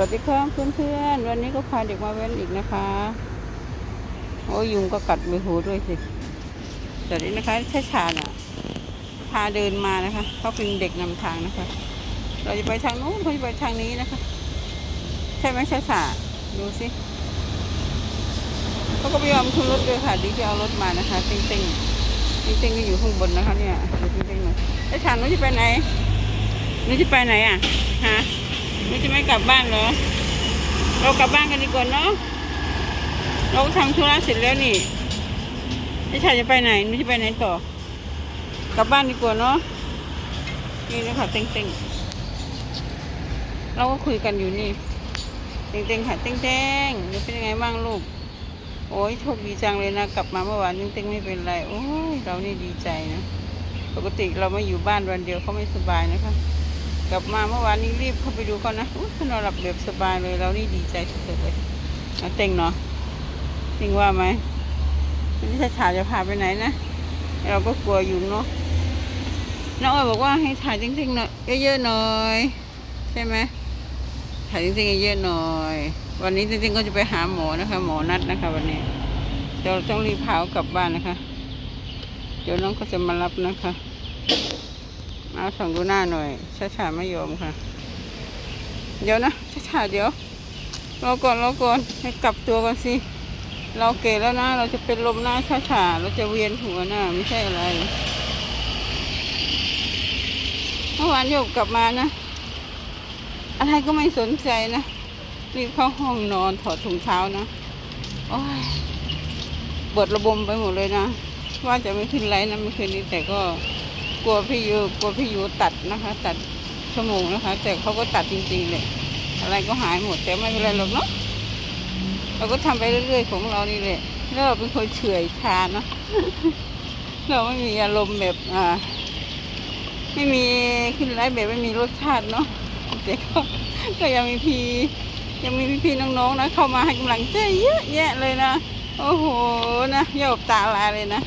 วัสดีครับเพื่อนๆ วันนี้ก็พาเด็กมาเว้นอีกนะคะ โอ้ยยุงก็กัดใบหูด้วยสิสวัสดีนะคะชาชาน่ะ พาเดินมานะคะเขาเป็นเด็กนำทางนะคะ เราจะไปทางนู้นเขาจะไปทางนี้นะคะ ใช่ไหมชาชาดูสิเขาก็ไม่ยอมขึ้นรถด้วยค่ะดีที่เอารถมานะคะเต็งเต็งเต็งเต็งก็อยู่ข้างบนนะคะเนี่ยดูเต็งเต็งหน่อยชาชาหนูจะไปไหนหนูจะไปไหนอะฮะ นี่จะไม่กลับบ้านเหรอ เรากลับบ้านกันดีกว่าเนาะ เราทำธุระเสร็จแล้วนี่พี่ชายจะไปไหนนี่จะไปไหนต่อ กลับบ้านดีกว่าเนาะ นี่นะคะเต็งเต็งเราก็คุยกันอยู่นี่ เต็งเต็งค่ะเต็งเต็งนี่เป็นยังไงบ้างลูก โอ้ยโชคดีจังเลยนะ กลับมาเมื่อวานเต็งเต็งไม่เป็นไร โอ้ยเรานี่ดีใจนะ ปกติเราไม่อยู่บ้านวันเดียวเขาไม่สบายนะคะ กลับมาเมื่อวานนี้รีบเข้าไปดูเขานะเขานอนหลับแบบสบายเลยเรานี่ดีใจสุดๆเลยเอาเต็งเนาะเต็งว่าไหมวันนี้ชาชาจะพาไปไหนนะ เราก็กลัวอยู่เนาะน้องเอ๋ยบอกว่าให้ถ่ายจริงๆหน่อยเยอะๆหน่อยใช่ไหมถ่ายจริงๆเยอะๆหน่อย วันนี้จริงๆก็จะไปหาหมอนะคะ หมอนัดนะคะ วันนี้เดี๋ยวต้องรีบพาเขากลับบ้านนะคะ เดี๋ยวน้องก็จะมารับนะคะ เอาส่องดูหน้าหน่อยช้าๆไม่ยอมค่ะ เดี๋ยวนะช้าๆเดี๋ยวรอก่อนรอก่อนให้กลับตัวก่อนสิเราเก๋แล้วนะ เราจะเป็นลมหน้าช้าๆเราจะเวียนหัวหน้าไม่ใช่อะไรเมื่อวานโยกกลับมานะอะไรก็ไม่สนใจนะรีบเข้าห้องนอนถอดถุงเท้านะโอ้ยเปิดระบมไปหมดเลยนะ ว่าจะไม่ขึ้นไลน์นะเมื่อคืนนี้แต่ก็ กลัวพี่ยูกลัวพี่ยูตัดนะคะ ตัดชั่วโมงนะคะ แต่เขาก็ตัดจริงๆเลยอะไรก็หายหมดแต่ไม่เป็นไรหรอกเนาะเราก็ทำไปเรื่อยๆของเรานี่แหละแล้วเราเป็นคนเฉื่อยชาเนาะเราไม่มีอารมณ์แบบอ่าไม่มีขึ้นไลฟ์แบบไม่มีรสชาติเนาะแต่ก็ก็ยังมีพี่ยังมีพี่ๆน้องๆนะเข้ามาให้กำลังใจเยอะแยะเลยนะ โอ้โหนะโยบตาลาเลยนะ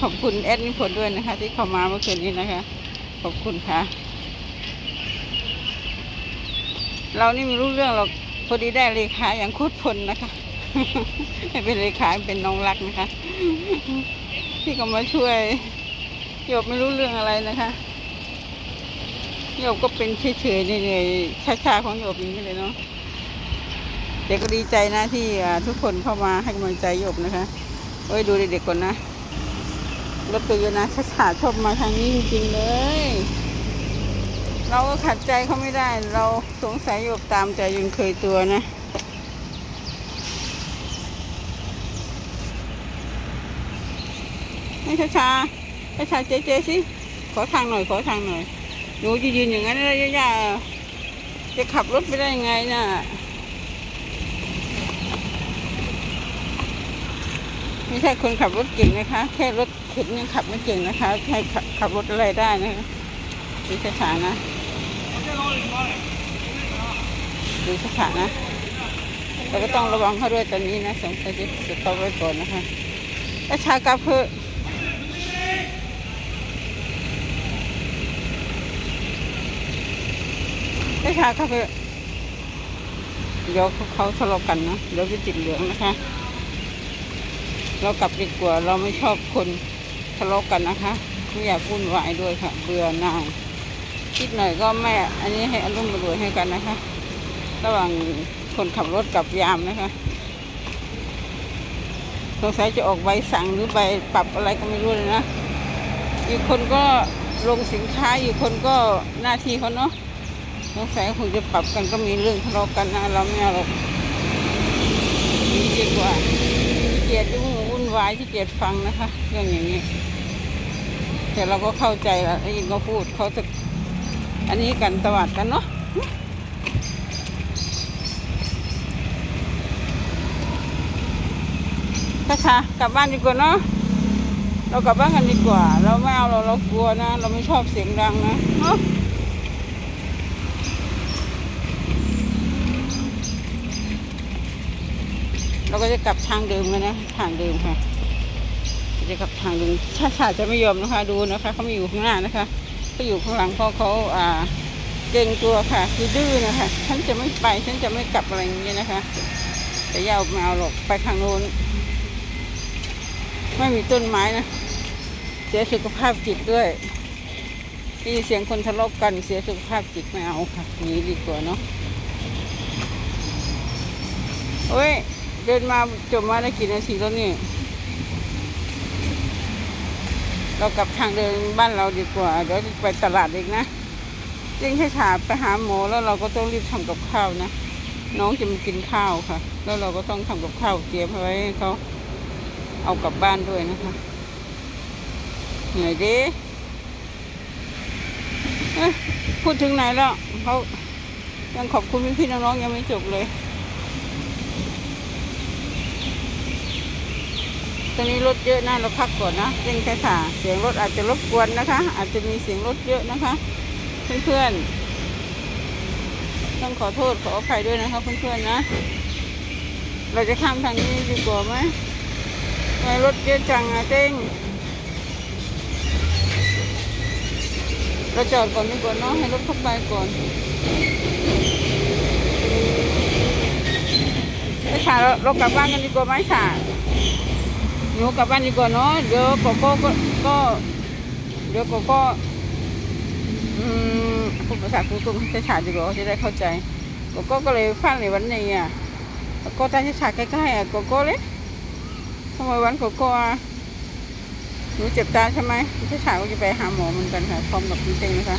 ขอบคุณแอดนิพนธ์ด้วยนะคะ ที่เข้ามาเมื่อคืนนี้นะคะ ขอบคุณค่ะ เรานี่ไม่รู้เรื่องหรอกพอดีได้เลขาอย่างโคตรพลนะคะให้เป็นเลขาเป็นน้องรักนะคะที่ก็มาช่วยโยบไม่รู้เรื่องอะไรนะคะโยบก็เป็นเฉยๆเหนื่อยๆช้าๆของโยบอย่างนี้เลยเนาะแต่ก็ดีใจนะที่ทุกคนเข้ามาให้กำลังใจโยบนะคะโอ้ยดูเด็กๆก่อนนะ รถตัวยนะช้าชอบมาทางนี้จริงๆเลย เราก็ขัดใจเขาไม่ได้ เราสงสัยอยู่ตามใจยังเคยตัวนะไม่ช้าชาช้าชาๆเจ๊เจ๊สิ ขอทางหน่อยขอทางหน่อยหนูจะยืนอย่างนั้นได้ย่าจะขับรถไปได้ยังไงน่ะ ไม่ใช่คนขับรถเก่งนะคะ แค่รถเข็นยังขับไม่เก่งนะคะใครขับขับรถอะไรได้นะคะดูช้าๆนะดูช้าๆนะแต่ก็ต้องระวังเขาด้วยตอนนี้นะสงสัยจะจะต้องไว้ก่อนนะคะถ้าชากลับเพื่อะถ้าชากลับเพื่อเดี๋ยวเขาเขาทะเลาะกันนะเดี๋ยวจะติดเหลืองนะคะ เรากลับดีกว่าเราไม่ชอบคนทะเลาะกันนะคะ ไม่อยากวุ่นวายด้วยค่ะ เบื่อหน่ายคิดหน่อยก็แม่อันนี้ให้อารมณ์รวยให้กันนะคะ ระหว่างคนขับรถกับยามนะคะสงสัยจะออกใบสั่งหรือใบปรับอะไรก็ไม่รู้เลยนะ อีกคนก็ลงสินค้าอีกคนก็หน้าที่เขาเนาะสงสัยคงจะปรับกันก็มีเรื่องทะเลาะกันนะเราไม่เอาหรอกดีกว่าเกียดยุ่ง วุ่นวายที่เกียดฟังนะคะ เรื่องอย่างนี้ แต่เราก็เข้าใจแล้วได้ยินเขาพูดเขาจะอันนี้กันตวัดกันเนาะค่ะค่ะกลับบ้านดีกว่าเนาะเรากลับบ้านกันดีกว่า เราไม่เอาเราเรากลัวนะ เราไม่ชอบเสียงดังนะเนาะ เราก็จะกลับทางเดิมเลยนะ ทางเดิมค่ะ จะกลับทางเดิมชาชาจะไม่ยอมนะคะ ดูนะคะเขาไม่อยู่ข้างหน้านะคะเขาอยู่ข้างหลังเพราะเขาอ่าเกรงตัวค่ะคือดื้อนะคะฉันจะไม่ไปฉันจะไม่กลับอะไรอย่างเงี้ยนะคะ แต่ยาเอามาเอาหรอกไปทางโน้นไม่มีต้นไม้นะเสียสุขภาพจิตด้วยได้ยินเสียงคนทะเลาะกันเสียสุขภาพจิตไม่เอาค่ะหนีดีกว่าเนาะเฮ้ย เดินมาจบมาได้กี่นาทีแล้วนี่ เรากลับทางเดินบ้านเราดีกว่า เดี๋ยวไปตลาดอีกนะจริงให้ถามไปหาหมอแล้วเราก็ต้องรีบทำกับข้าวนะ น้องจะมากินข้าวค่ะ แล้วเราก็ต้องทำกับข้าวเตรียมไว้ให้เขาเอากลับบ้านด้วยนะคะเหนื่อยดิพูดถึงไหนแล้วเขายังขอบคุณพี่ๆน้องๆยังไม่จบเลย ตอนนี้รถเยอะนะเราพักก่อนนะเร่งแค่ขาเสียงรถอาจจะรบกวนนะคะ อาจจะมีเสียงรถเยอะนะคะ เพื่อนๆต้องขอโทษขออภัยด้วยนะคะเพื่อนๆนะ เราจะข้ามทางนี้ดีกว่าไหมทำไมรถเยอะจังอะเต้งเราจอดก่อนดีกว่าเนาะให้รถเข้าไปก่อนไปฉาเราเรากลับบ้านกันดีกว่าไหมฉา หนูกลับบ้านดีกว่าเนาะเดี๋ยวโกโก้ก็ก็เดี๋ยวโกโก้อืมพูดภาษากูตุ้งให้ฉาดีกว่าจะได้เข้าใจโกโก้ก็เลยฟันเลยวันนี้อะโกโก้ตั้งฉาใกล้ๆอะโกโก้เลยทำไมวันโกโก้อะหนูเจ็บตาใช่ไหมพี่ชายก็จะไปหาหมอเหมือนกันค่ะพร้อมกับพี่เต็งนะคะ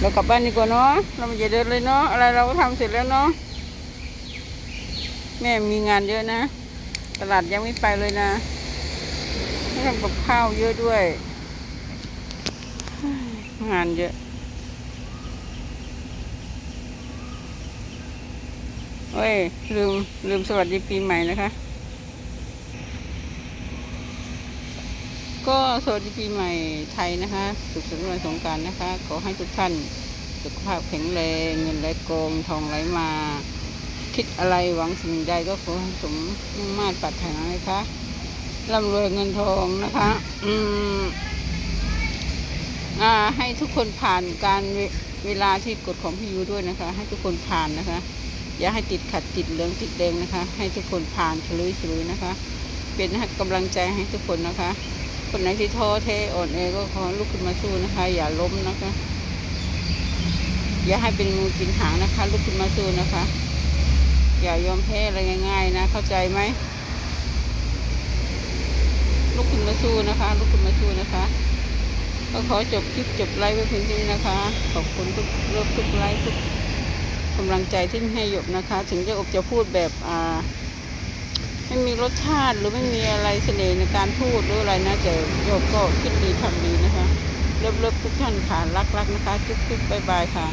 เรากลับบ้านดีกว่าเนาะ เราไม่จะเดินเลยเนาะ อะไรเราก็ทำเสร็จแล้วเนาะ แม่มีงานเยอะนะ ตลาดยังไม่ไปเลยนะทำกับข้าวเยอะด้วย งานเยอะเอ้ย ลืมลืมสวัสดีปีใหม่นะคะ ก็สวัสดีปีใหม่ไทยนะคะ สุขสันต์วันสงการนะคะ ขอให้ทุกท่านสุขภาพแข็งแรง เงินไหลกองทองไหลมา คิดอะไรหวังสิ่งใดก็ขอให้สมมุ่งมา่ปรารถนานะคะร่ำรวยเงินทองนะคะ อืมอ่า ให้ทุกคนผ่านการเวเวลาที่กฎของพี่ยูด้วยนะคะ ให้ทุกคนผ่านนะคะ อย่าให้ติดขัดติดเหลืองติดแดงนะคะ ให้ทุกคนผ่านเฉลยเฉลยนะคะ เป็นกำลังใจให้ทุกคนนะคะ คนไหนที่ท้อแท้อ่อนแอก็ขอลุกขึ้นมาสู้นะคะ อย่าล้มนะคะ อย่าให้เป็นงูกินหางนะคะ ลุกขึ้นมาสู้นะคะ อย่ายอมแพ้อะไรง่าย ๆ นะ เข้าใจไหมลุกขึ้นมาสู้นะคะ ลุกขึ้นมาสู้นะคะ ก็ขอจบคลิปจบไลฟ์ไว้เพียงเท่านี้นะคะ ขอบคุณทุกเลิฟทุกไลฟ์ทุกกำลังใจที่ให้หยกนะคะ ถึงจะอบจะพูดแบบอ่า ไม่มีรสชาติหรือไม่มีอะไรเสน่ห์ในการพูดหรืออะไรนะแต่โยกก็คิดดีทำดีนะคะเลิฟๆทุกท่านค่ะรักๆนะคะจุ๊บๆบ๊ายบายค่ะ